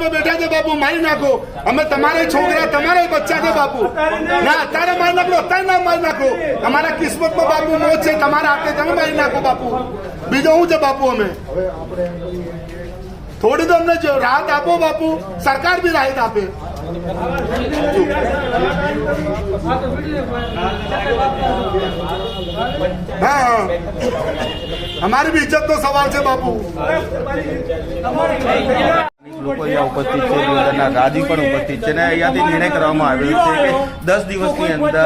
પર બેઠા છે બાપુ મારી નાખો અમે તમારા છોકરા તમારા બચ્ચા છે બાપુ ના અત્યારે મારી નાખો અત્યારે ના મારી નાખો અમારા કિસ્મતમાં બાપુ મોત છે તમારા હાથે તમે મારી નાખો બાપુ બીજો શું છે બાપુ અમે થોડી તો અમને જો રાહત આપો બાપુ સરકાર બી રાહત આપે હા હા અમારી બી ઇજ્જત નો સવાલ છે બાપુ લોકો અહીંયા ઉપસ્થિત છે દિવસના રાજી પણ ઉપસ્થિત છે ને અહીંયાથી નિર્ણય કરવામાં આવ્યો છે કે દસ દિવસની અંદર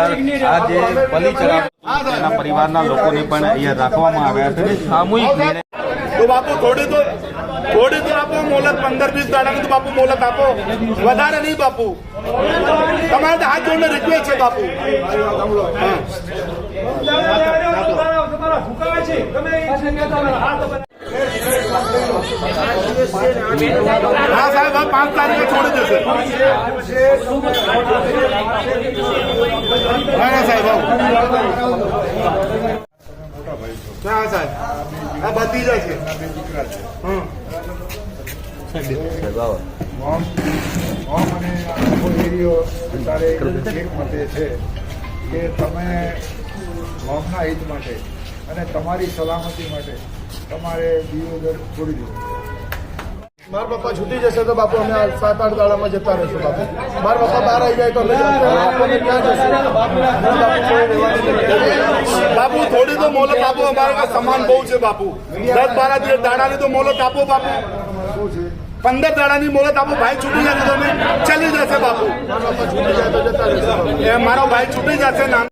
આ જે પલીચરા એના પરિવારના લોકોને પણ અહીંયા રાખવામાં આવ્યા છે અને સામૂહિક નિર્ણય તો બાપુ થોડી તો થોડી તો આપો મોલત પંદર વીસ દાડા તો બાપુ મોલત આપો વધારે નહીં બાપુ તમારે તો હાથ જોડને રિક્વેસ્ટ છે બાપુ હા. હા, સાહેબ હા પાંચ તારીખે છોડી દેશે. ના સાહેબ હા આ અને આખો મતે છે. કે તમે મોમના હિત માટે અને તમારી સલામતી માટે તમારે દિયોદર છોડી દીધું મારા પપ્પા છૂટી જશે તો બાપુ અમે સાત આઠ દાડામાં જતા રહીશું બાપુ. મારા પપ્પા બહાર આવી જાય તો અમે ક્યાં બાપુ થોડી તો મોલત આપો અમારા સમાન બહુ છે બાપુ. દસ બારા દિવસ દાડાની તો મોલત આપો બાપુ. શું છે પંદર દાડાની મોલત આપો ભાઈ છૂટી જશે તો અમે ચલી જશે બાપુ. એ મારો ભાઈ છૂટી જશે ના